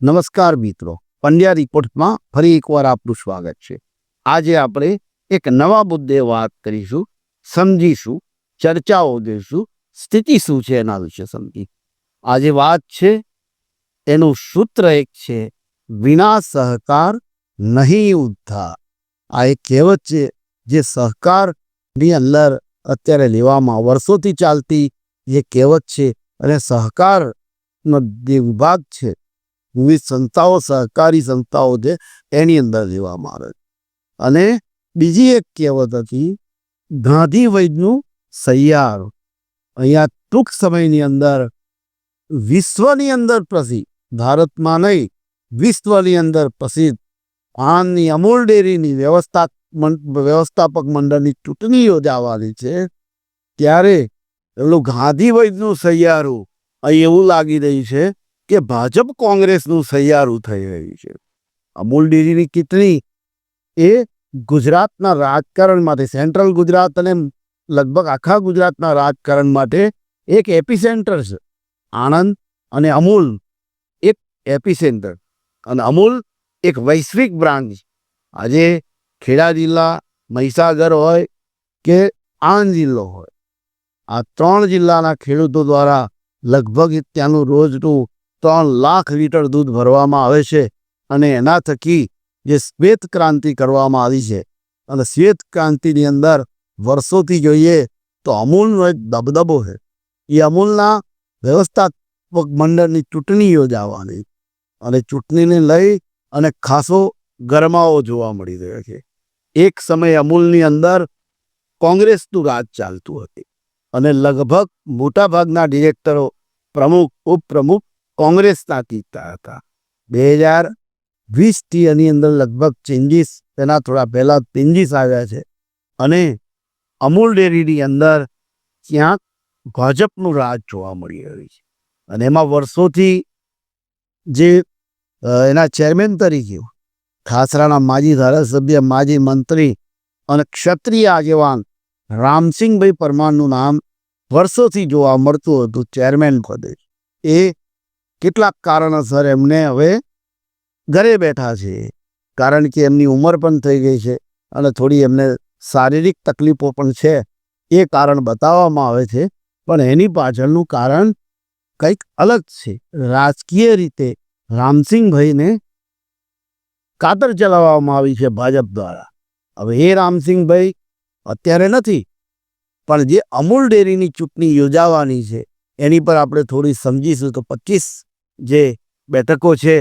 નમસ્કાર મિત્રો. પંડ્યા રિપોર્ટમાં ફરી એકવાર આપનું સ્વાગત છે. આજે આપણે એક નવા મુદ્દે વાત કરીશું, સમજીશું, ચર્ચાઓ દઈશું સ્થિતિ શું છે એના વિશે સમજી. આજે વાત છે, એનું સૂત્ર એક છે, વિના સહકાર નહીં ઉદ્ધાર. આ એક કહેવત છે, જે સહકારની અંદર અત્યારે લેવામાં વર્ષોથી ચાલતી જે કહેવત છે અને સહકારનો જે વિભાગ છે વિવિધ સંસ્થાઓ, સહકારી સંસ્થાઓ છે, એની અંદર લેવામાં આવે છે. અને બીજી એક કહેવત હતી, ગાંધી વૈદનું સૈયાર અહીંયા ટૂંક સમયની અંદર વિશ્વની અંદર પ્રસિદ્ધ, ભારતમાં નહીં, વિશ્વની અંદર પ્રસિદ્ધ આનની અમૂલ ડેરીની વ્યવસ્થા વ્યવસ્થાપક મંડળની ચૂંટણી યોજાવાની છે, ત્યારે પેલું ગાંધી વૈદનું સૈયારું અહીં એવું લાગી રહ્યું છે કે ભાજપ કોંગ્રેસનું સૈયારું થઈ રહ્યું છે. અમૂલ ડેરીની કીટણી એ ગુજરાતના રાજકારણ માટે, સેન્ટ્રલ ગુજરાત અને લગભગ આખા ગુજરાતના રાજકારણ માટે એક એપિસેન્ટર છે. આણંદ અને અમૂલ એક એપિસેન્ટર. અને અમૂલ એક વૈશ્વિક બ્રાન્ડ છે. આજે ખેડા જિલ્લા, મહીસાગર હોય કે આણંદ જિલ્લો હોય. આ ત્રણ જિલ્લાના ખેડૂતો દ્વારા લગભગ ત્યાંનું રોજનું ત્રણ લાખ લીટર દૂધ ભરવામાં આવે છે અને એના થકી જે શ્વેત ક્રાંતિ કરવામાં આવી છે. અને શ્વેત ક્રાંતિની અંદર વર્ષોથી જોઈએ તો અમૂલનો એક દબદબો છે. એ અમૂલના વ્યવસ્થાપક મંડળની ચૂંટણી યોજાવાની અને ચૂંટણીને લઈ અને ખાસો ગરમાવો જોવા મળી રહ્યો છે. એક સમય અમૂલની અંદર કોંગ્રેસનું રાજ ચાલતું હતું અને લગભગ મોટાભાગના ડિરેક્ટરો પ્રમુખ, ઉપપ્રમુખ કોંગ્રેસના જીતતા હતા. બે હજાર વીસથી એની અંદર લગભગ ચેન્જીસ, તેના થોડા પહેલાં ચેન્જીસ આવ્યા છે. અને અમૂલ ડેરીની અંદર ક્યાંક ભાજપનું રાજ જોવા મળી રહ્યું છે. અને એમાં વર્ષોથી જે એના ચેરમેન તરીકે, ખાસરાના માજી ધારાસભ્ય, માજી મંત્રી અને ક્ષત્રિય આગેવાન રામસિંહભાઈ પરમારનું નામ વર્ષોથી જોવા મળતું હતું ચેરમેન પદે. એ કેટલાક કારણોસર એમને હવે ઘરે બેઠા છે. કારણ કે એમની ઉંમર પણ થઈ ગઈ છે અને થોડી એમને શારીરિક તકલીફો પણ છે. એ કારણ બતાવવામાં આવે છે. પણ એની પાછળનું કારણ કંઈક અલગ છે. રાજકીય રીતે રામસિંહભાઈને કાતર ચલાવવામાં આવી છે ભાજપ દ્વારા. હવે એ રામસિંહભાઈ અત્યારે નથી. પણ જે અમૂલ ડેરીની ચૂંટણી યોજાવાની છે, એની પર આપણે થોડી સમજીશું તો પચીસ જે બેઠકો છે,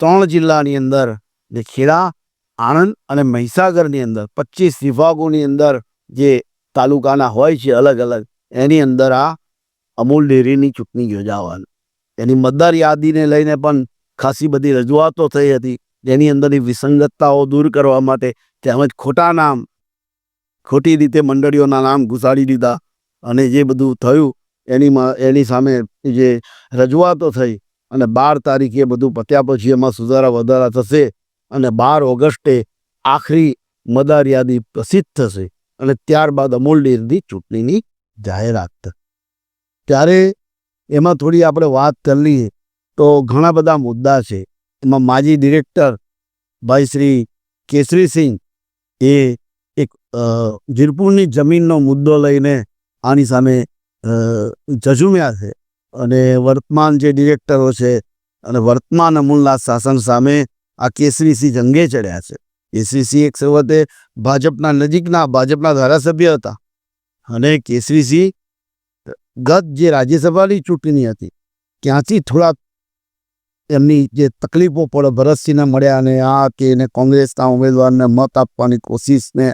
ત્રણ જિલ્લાની અંદર, જે ખેડા, આણંદ અને મહીસાગરની અંદર પચીસ વિભાગોની અંદર જે તાલુકાના હોય છે અલગ અલગ, એની અંદર આ અમૂલ ડેરીની ચૂંટણી યોજાવાની. એની મતદાર યાદીને લઈને પણ ખાસી બધી રજૂઆતો થઈ હતી, જેની અંદરની વિસંગતતાઓ દૂર કરવા માટે તેમજ ખોટા નામ, ખોટી રીતે મંડળીઓના નામ ઘુસાડી દીધા અને જે બધું થયું, એની એની સામે જે રજૂઆતો થઈ અને બાર તારીખે બધું પત્યા પછી એમાં સુધારા વધારા થશે અને બાર ઓગસ્ટે આખરી મદાર યાદી પ્રસિદ્ધ થશે અને ત્યારબાદ અમૂલ ડેરની ચૂંટણીની જાહેરાત. ત્યારે એમાં થોડી આપણે વાત કરી લઈએ તો ઘણા બધા મુદ્દા છે. એમાં માજી ડિરેક્ટર ભાઈ શ્રી કેસરીસિંહ એ એક જીરપુરની જમીનનો મુદ્દો લઈને આની સામે ઝઝુમ્યા છે. અને વર્તમાન જે ડિરેક્ટરો છે અને વર્તમાન અમૂલના શાસન સામે આ કેસરીસિંહ જંગે ચડ્યા છે. કેસરીસિંહ એક સવતે ભાજપના નજીકના, ભાજપના ધારાસભ્ય હતા અને કેસરીસિંહ ગત જે રાજ્યસભાની ચૂંટણી હતી, ત્યાંથી થોડા એમની જે તકલીફો પડે, ભરતસિંહને મળ્યા અને આ કે એને કોંગ્રેસના ઉમેદવારને મત આપવાની કોશિશને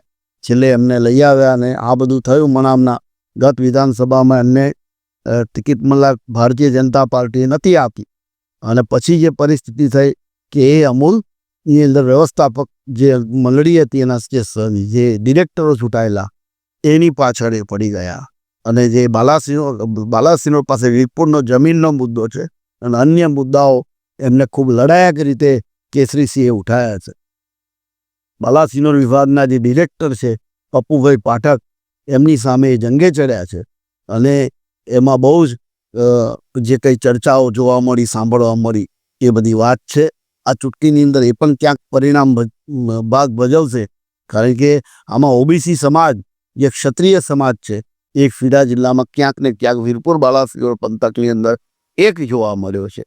છેલ્લે એમને લઈ આવ્યા અને આ બધું થયું. મનામના ગત વિધાનસભામાં એમને ટિકિટ મળવા ભારતીય જનતા પાર્ટીએ નથી આપી. અને પછી જે પરિસ્થિતિ થઈ કે એ અમૂલની અંદર વ્યવસ્થાપક જે મંડળી હતી એના જે જે ડિરેક્ટરો ચૂંટાયેલા, એની પાછળ એ પડી ગયા. અને જે બાલાસિંહ બાલાસિંહ પાસે વીરપુરનો જમીનનો મુદ્દો છે અને અન્ય મુદ્દાઓ એમને ખૂબ લડાયક રીતે કેસરીસિંહે ઉઠાયા છે. બાલાસિનોર વિભાગના જે ડિરેક્ટર છે પપ્પુભાઈ પાઠક, એમની સામે જંગે ચડ્યા છે. અને એમાં બહુ જ જે કંઈ ચર્ચાઓ જોવા મળી, સાંભળવા મળી, એ બધી વાત છે. આ ચૂંટણીની અંદર એ પણ ક્યાંક પરિણામ ભાગ ભજવશે. કારણ કે આમાં ઓબીસી સમાજ, જે ક્ષત્રિય સમાજ છે, એ ફીડા જિલ્લામાં ક્યાંક ને ક્યાંક વીરપુર બાલાસિયોર પંથકની અંદર એક જોવા મળ્યો છે.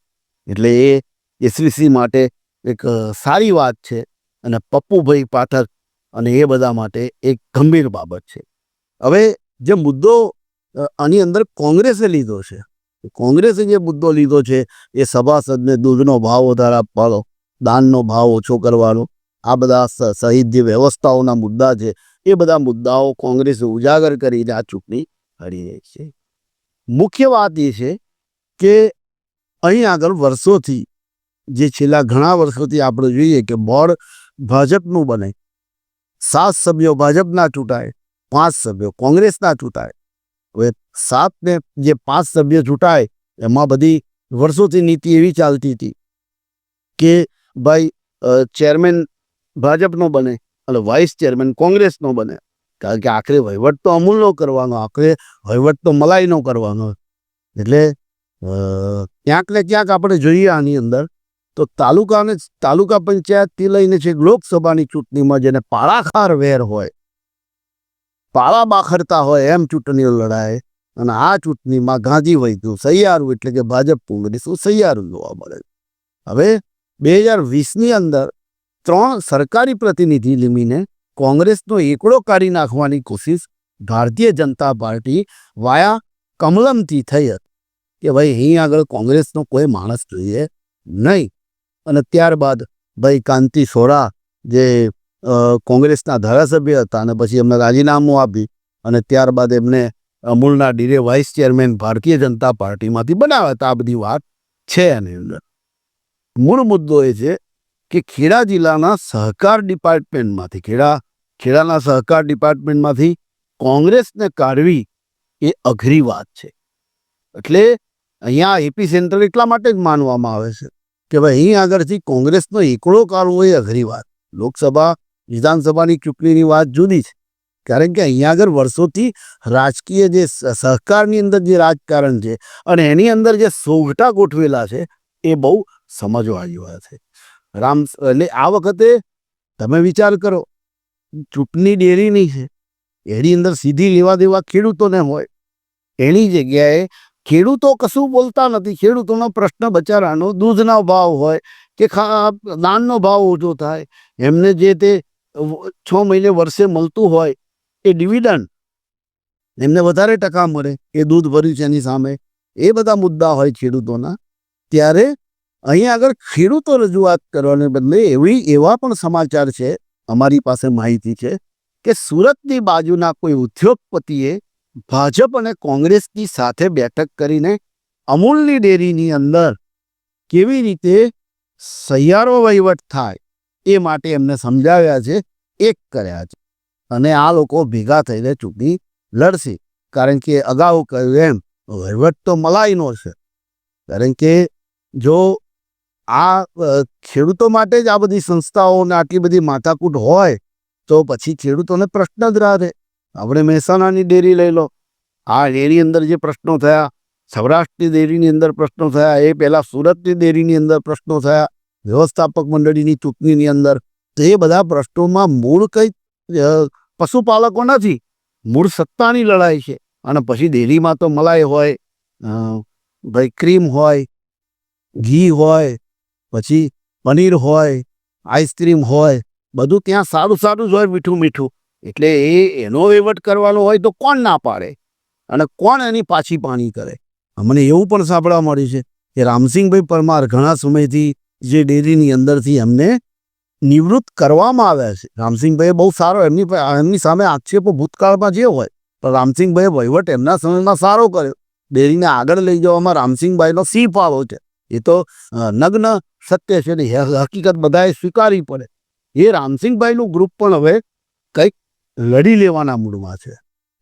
એટલે એ એસવીસી માટે એક સારી વાત છે અને પપ્પુભાઈ પાઠક અને એ બધા માટે એક ગંભીર બાબત છે. હવે જે મુદ્દો આની અંદર કોંગ્રેસે લીધો છે. કોંગ્રેસે જે મુદ્દો લીધો છે, એ સભાસદને દૂધનો ભાવ વધારે આપવાનો, દાનનો ભાવ ઓછો કરવાનો, આ બધા સહિત જે વ્યવસ્થાઓના મુદ્દા છે, એ બધા મુદ્દાઓ કોંગ્રેસે ઉજાગર કરીને આ ચૂંટણી હરી રહી છે. મુખ્ય વાત એ છે કે અહીં આગળ વર્ષોથી, જે છેલ્લા ઘણા વર્ષોથી આપણે જોઈએ કે બોર્ડ ભાજપનું બને, સાત સભ્યો ભાજપના ચૂંટાય, પાંચ સભ્યો કોંગ્રેસના ચૂંટાય હવે સાત ને જે પાંચ સભ્ય ચૂંટાય, એમાં બધી વર્ષોથી નીતિ એવી ચાલતી હતી કે ભાઈ ચેરમેન ભાજપનો બને, અને વાઇસ ચેરમેન કોંગ્રેસનો બને. કારણ કે આખરે વહીવટ તો અમૂલનો કરવાનો, આખરે વહીવટ તો મલાઈનો કરવાનો. એટલે ક્યાંક ને ક્યાંક આપણે જોઈએ આની અંદર, તો તાલુકાને, તાલુકા પંચાયતથી લઈને છે લોકસભાની ચૂંટણીમાં જેને પાળાખાર વેર હોય પાળા બાખરતા હોય એમ ચૂંટણીઓ લડાય. અને આ ચૂંટણીમાં ગાંધી વૈદ્યું સૈયારું એટલે કે ભાજપ કોંગ્રેસનું સૈયારું જોવા મળે. હવે બે હજાર વીસની અંદર ત્રણ સરકારી પ્રતિનિધિ લીમીને કોંગ્રેસનો એકડો કાઢી નાખવાની કોશિશ ભારતીય જનતા પાર્ટી વાયા કમલમથી થઈ હતી. કે ભાઈ, અહીં આગળ કોંગ્રેસનો કોઈ માણસ જોઈએ નહીં. અને ત્યારબાદ ભાઈ કાંતિ સોરા જે કોંગ્રેસના ધારાસભ્ય હતા અને પછી એમને રાજીનામું આપ્યું અને ત્યારબાદ એમને અમૂલના Deere vice chairman Bharatiya Janata પાર્ટીમાંથી બનાવ્યા હતા. આ બધી વાત છે એની અંદર. મૂળ મુદ્દો એ છે કે ખેડા જિલ્લાના સહકાર ડિપાર્ટમેન્ટમાંથી, ખેડા, ખેડાના સહકાર ડિપાર્ટમેન્ટમાંથી કોંગ્રેસને કાઢવી એ અઘરી વાત છે. એટલે અહીંયા એપી સેન્ટર એટલા માટે જ માનવામાં આવે છે કે ભાઈ અહીં આગળથી કોંગ્રેસનો એકડો કાઢવો એ અઘરી વાત. લોકસભા વિધાનસભાની ચૂંટણીની વાત જુદી છે. કારણ કે અહીંયા આગળ વર્ષોથી રાજકીય જે સહકારની અંદર જે રાજકારણ છે અને એની અંદર જે સોગટા ગોઠવેલા છે એ બહુ સમજવા જેવા છે. રામ એટલે આ વખતે તમે વિચાર કરો, ચૂંટણી ડેરીની છે. એની અંદર સીધી લેવા દેવા ખેડૂતોને હોય. એની જગ્યાએ ખેડૂતો કશું બોલતા નથી. ખેડૂતોનો પ્રશ્ન બચારાનો દૂધનો ભાવ હોય કે દાનનો ભાવ ઓછો થાય. એમને જે તે છ મહિને વર્ષે મળતું હોય એ ડિવિડન્ડ. એમને વધારે ટકા મળે એ દૂધ ભર્યું છે એની સામે. એ બધા મુદ્દા હોય ખેડૂતોના. ત્યારે અહીં આગળ ખેડૂતો રજૂઆત કરવાને બદલે એવી, એવા પણ સમાચાર છે, અમારી પાસે માહિતી છે, કે સુરતની બાજુના કોઈ ઉદ્યોગપતિએ ભાજપ અને કોંગ્રેસની સાથે બેઠક કરીને અમૂલની ડેરીની અંદર કેવી રીતે સહિયારો વહીવટ થાય એ માટે એમને સમજાવ્યા છે, એક કર્યા છે. અને આ લોકો ભેગા થઈને ચૂંટણી લડશે. કારણ કે અગાઉ કહ્યું એમ, વહીવટ તો મલાઈનો છે. કારણ કે જો આ ખેડૂતો માટે જ આ બધી સંસ્થાઓને આટલી બધી માથાકૂટ હોય, તો પછી ખેડૂતોને પ્રશ્ન જ રહે. આપણે મહેસાણાની ડેરી લઈ લો. આ ડેરી અંદર જે પ્રશ્નો થયા, સૌરાષ્ટ્રની ડેરીની અંદર પ્રશ્નો થયા, એ પહેલાં સુરતની ડેરીની અંદર પ્રશ્નો થયા વ્યવસ્થાપક મંડળીની ચૂંટણીની અંદર. તો એ બધા પ્રશ્નોમાં મૂળ કંઈ પશુપાલકો નથી. મૂળ સત્તાની લડાઈ છે. અને પછી ડેરીમાં તો મલાઈ હોય ભાઈ ક્રીમ હોય, ઘી હોય, પછી પનીર હોય, આઈસ્ક્રીમ હોય, બધું ત્યાં સારું સારું જ હોય, મીઠું મીઠું. એટલે એ, એનો વહીવટ કરવાનો હોય તો કોણ ના પાડે? અને કોણ એની પાછી પાણી કરે? અમને એવું પણ સાંભળવા મળ્યું છે કે રામસિંહભાઈ પરમાર ઘણા સમયથી જે ડેરીની અંદરથી એમને નિવૃત્ત કરવામાં આવ્યા છે. રામસિંહભાઈએ બહુ સારો એમની એમની સામે આક્ષેપો ભૂતકાળમાં જે હોય, પણ રામસિંહભાઈએ વહીવટ એમના સમયમાં સારો કર્યો. ડેરીને આગળ લઈ જવામાં રામસિંહભાઈનો સિંહ ફાળો છે. એ તો નગ્ન સત્ય છે ને હકીકત બધાએ સ્વીકારવી પડે. એ રામસિંહભાઈનું ગ્રુપ પણ હવે કંઈક લડી લેવાના મૂડમાં છે.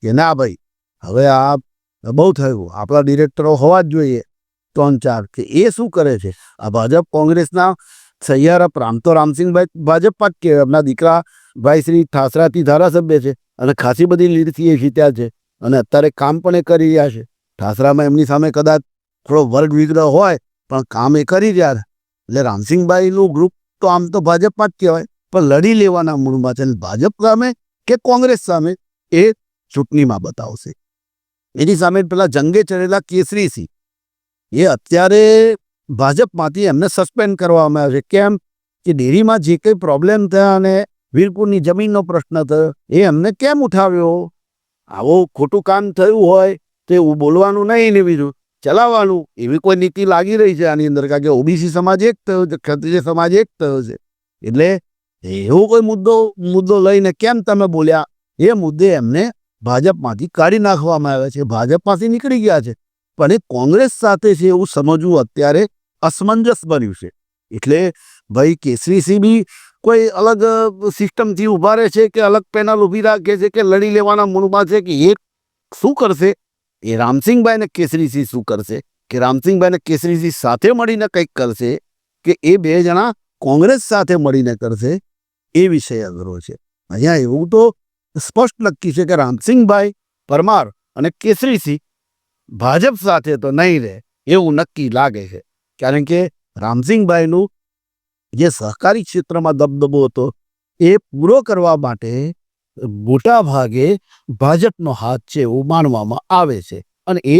કે ના ભાઈ, હવે આ બહુ થયું. આપણા ડિરેક્ટરો હોવા જ જોઈએ. ત્રણ ચાર કે એ શું કરે છે? આ ભાજપ કોંગ્રેસના સહિયારા રામ તો રામસિંહભાઈ ભાજપ પાક કે એમના દીકરા ભાઈ શ્રી ઠાસરાથી ધારાસભ્ય છે અને ખાસી બધી લીડથી એ જીત્યા છે અને અત્યારે કામ પણ એ કરી રહ્યા છે. ઠાસરામાં એમની સામે કદાચ થોડો વર્ગ વિગ્રહ હોય પણ કામ એ કરી રહ્યા એટલે રામસિંહભાઈનું ગ્રુપ તો આમ તો ભાજપમાં જ કહેવાય પણ લડી લેવાના મૂળમાં છે. ભાજપ સામે કે કોંગ્રેસ સામે એ ચૂંટણીમાં બતાવશે. એની સામે પેલા જંગે ચડેલા કેસરીસિંહ એ અત્યારે ભાજપમાંથી એમને સસ્પેન્ડ કરવામાં આવે છે. કેમ કે ડેરીમાં જે કંઈ પ્રોબ્લેમ થયા અને વીરપુરની જમીનનો પ્રશ્ન થયો, એ એમને કેમ ઉઠાવ્યો? આવો ખોટું કામ થયું હોય તો એવું બોલવાનું નહીં ને બીજું. ચલાવવાનું. એવી કોઈ નીતિ લાગી રહી છે આની અંદર. કારણ કે ઓબીસી સમાજ એક થયો છે, ક્ષત્રિય સમાજ એક થયો છે. એટલે એવો કોઈ મુદ્દો મુદ્દો લઈને કેમ તમે બોલ્યા? એ મુદ્દે એમને ભાજપમાંથી કાઢી નાખવામાં આવ્યા છે. ભાજપમાંથી નીકળી ગયા છે. એ કોંગ્રેસ સાથે છે એવું સમજવું અત્યારે અસમંજસ બન્યું છે. એટલે ભાઈ કેસરીસિંહ બી કોઈ અલગ સિસ્ટમથી ઊભા રહે છે કે અલગ પેનલ ઊભી રાખે છે કે લડી લેવાના મૂળમાં છે કે એ શું કરશે? એ રામસિંહભાઈ ને કેસરીસિંહ શું કરશે? કે રામસિંહભાઈ ને કેસરીસિંહ સાથે મળીને કંઈક કરશે? કે એ બે જણા કોંગ્રેસ સાથે મળીને કરશે? એ વિષય અઘરો છે. અહીંયા એવું તો સ્પષ્ટ નક્કી છે કે રામસિંહભાઈ પરમાર અને કેસરીસિંહ ભાજપ સાથે તો નહીં રહે, એવું નક્કી લાગે છે. કારણ કે રામસિંહભાઈનું જે સહકારી ક્ષેત્રમાં દબદબો હતો, એ પૂરો કરવા માટે મોટા ભાગે ભાજપનો હાથ છે એવું માનવામાં આવે છે અને એ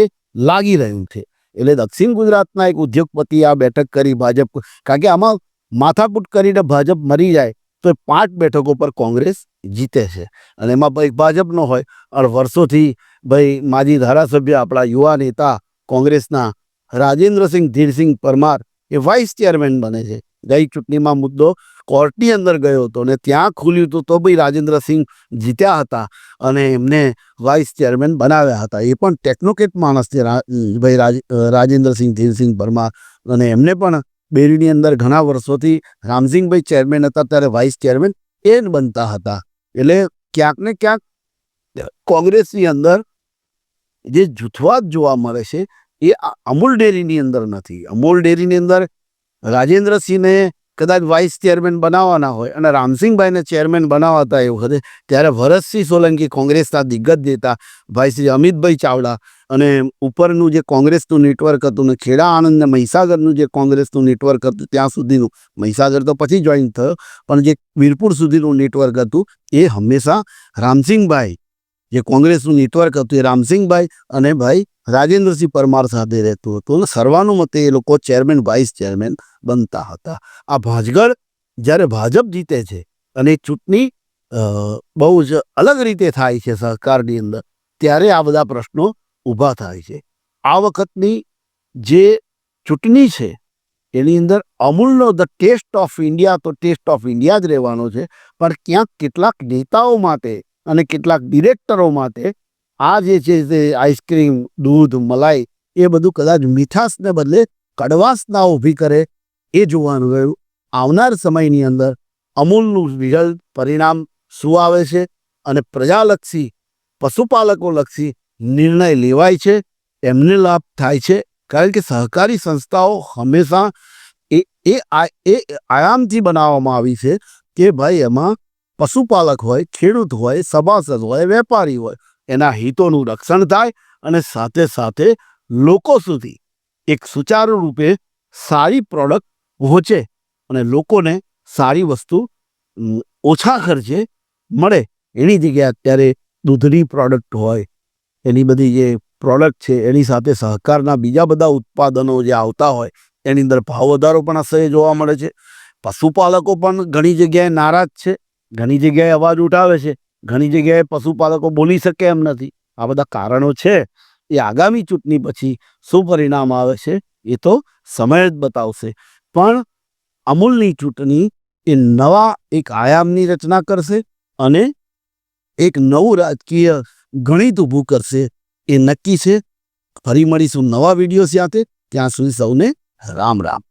લાગી રહ્યું છે. એટલે દક્ષિણ ગુજરાતના એક ઉદ્યોગપતિ આ બેઠક કરી ભાજપ, કારણ કે આમાં માથાકૂટ કરીને ભાજપ મરી જાય, તો પાંચ બેઠકો પર કોંગ્રેસ જીતે છે. અને એમાં ભાઈ ભાજપનો હોય અને વર્ષોથી ભાઈ, માજી ધારાસભ્ય આપણા યુવા નેતા કોંગ્રેસના રાજેન્દ્રસિંહ ધીરસિંહ પરમાર એ વાઇસ ચેરમેન બને છે. ગઈ ચૂંટણીમાં મુદ્દો કોર્ટની અંદર ગયો હતો અને ત્યાં ખુલ્યું હતું તો ભાઈ રાજેન્દ્રસિંહ જીત્યા હતા અને એમને વાઇસ ચેરમેન બનાવ્યા હતા. એ પણ ટેકનોકેટ માણસ છે ભાઈ રાજેન્દ્રસિંહ ધીરસિંહ પરમાર અને એમને પણ બેરીની અંદર ઘણા વર્ષોથી રામસિંહભાઈ ચેરમેન હતા, ત્યારે વાઇસ ચેરમેન એ જ બનતા હતા. એટલે ક્યાંક ને ક્યાંક કોંગ્રેસની અંદર જે જૂથવાદ જોવા મળે છે, એ અમૂલ ડેરીની અંદર નથી. અમૂલ ડેરીની અંદર રાજેન્દ્રસિંહને કદાચ વાઇસ ચેરમેન બનાવવાના હોય અને રામસિંહભાઈને ચેરમેન બનાવતા એ વખતે ત્યારે ભરતસિંહ સોલંકી કોંગ્રેસના દિગ્ગજ નેતા ભાઈ શ્રી અમિતભાઈ ચાવડા અને ઉપરનું જે કોંગ્રેસનું નેટવર્ક હતું ને ખેડા આણંદ ને મહીસાગરનું જે કોંગ્રેસનું નેટવર્ક હતું, ત્યાં સુધીનું. મહીસાગર તો પછી જોઈન થયો, પણ જે વીરપુર સુધીનું નેટવર્ક હતું, એ હંમેશા રામસિંહભાઈ જે કોંગ્રેસનું નેટવર્ક હતું એ રામસિંહભાઈ અને ભાઈ રાજેન્દ્રસિંહ પરમાર સાથે રહેતું હતું અને સર્વાનુમતે એ લોકો ચેરમેન, વાઇસ ચેરમેન બનતા હતા. આ ભાજગઢ જ્યારે ભાજપ જીતે છે અને ચૂંટણી બહુ જ અલગ રીતે થાય છે સહકારની અંદર, ત્યારે આ બધા પ્રશ્નો ઊભા થાય છે. આ વખતની જે ચૂંટણી છે, એની અંદર અમૂલનો ધ ટેસ્ટ ઓફ ઇન્ડિયા, તો ટેસ્ટ ઓફ ઇન્ડિયા જ રહેવાનો છે, પણ ક્યાંક કેટલાક નેતાઓ માટે અને કેટલાક ડિરેક્ટરો માટે આ જે છે તે આઈસ્ક્રીમ, દૂધ, મલાઈ, એ બધું કદાચ મીઠાશને બદલે કડવાશ ના ઊભી કરે એ જોવાનું રહ્યું. આવનાર સમયની અંદર અમૂલનું રિઝલ્ટ પરિણામ શું આવે છે અને પ્રજાલક્ષી પશુપાલકોલક્ષી નિર્ણય લેવાય છે? એમને લાભ થાય છે? કારણ કે સહકારી સંસ્થાઓ હંમેશા એ એ આયામથી બનાવવામાં આવી છે કે ભાઈ એમાં પશુપાલક હોય, ખેડૂત હોય સભાસદ હોય, વેપારી હોય, એના હિતોનું રક્ષણ થાય અને સાથે સાથે લોકો સુધી એક સુચારુ રૂપે સારી પ્રોડક્ટ પહોંચે અને લોકોને સારી વસ્તુ ઓછા ખર્ચે મળે. એની જગ્યાએ અત્યારે દૂધની પ્રોડક્ટ હોય, એની બધી જે પ્રોડક્ટ છે, એની સાથે સહકારના બીજા બધા ઉત્પાદનો જે આવતા હોય, એની અંદર ભાવ વધારો પણ અસહ્ય જોવા મળે છે. પશુપાલકો પણ ઘણી જગ્યાએ નારાજ છે. ઘણી જગ્યાએ અવાજ ઉઠાવે છે, ઘણી જગ્યાએ પશુપાલકો બોલી શકે એમ નથી. આ બધા કારણો છે. એ આગામી ચૂંટણી પછી શું પરિણામ આવે છે એ તો સમય જ બતાવશે. પણ અમૂલની ચૂંટણી એ નવા એક આયામની રચના કરશે અને એક નવું રાજકીય ગણિત ઊભું કરશે. એ નક્કી છે. ફરી મળીશું નવા વીડિયો સાથે. ત્યાં સુધી સૌને રામ રામ.